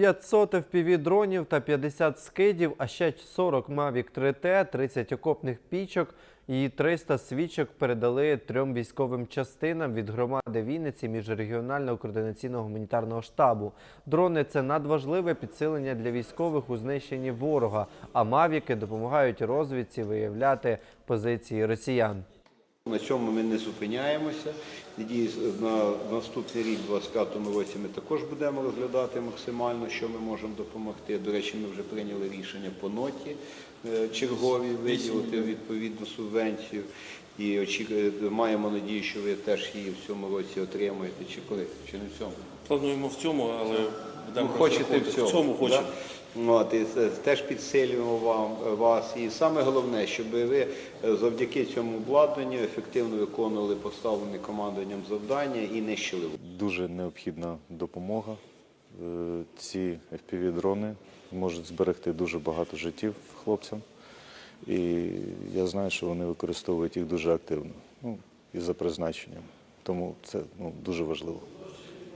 500 FPV-дронів та 50 скидів, а ще 40 Mavic 3T, 30 окопних пічок і 300 свічок передали трьом військовим частинам від громади Вінниці міжрегіонального координаційного гуманітарного штабу. Дрони це надважливе підсилення для військових у знищенні ворога, а мавіки допомагають розвідці виявляти позиції росіян. На цьому ми не зупиняємося. Надіюсь, на наступний рік, 25-му році, ми також будемо розглядати максимально, що ми можемо допомогти. До речі, ми вже прийняли рішення по ноті е, чергові виділити відповідну субвенцію. І маємо надію, що ви теж її в цьому році отримаєте. Чи коли? Чи не в цьому? Плануємо в цьому, але будемо Ну, хочете в цьому, в цьому хочемо. Да? От, і теж підсилюємо вам, вас. І саме головне, щоб ви е, завдяки цьому обладнанню ефективно виконували поставлені командуванням завдання і нищили. Дуже необхідна допомога. Е, Ці FPV-дрони можуть зберегти дуже багато життів хлопцям. І я знаю, що вони використовують їх дуже активно ну, і за призначенням. Тому це ну, дуже важливо.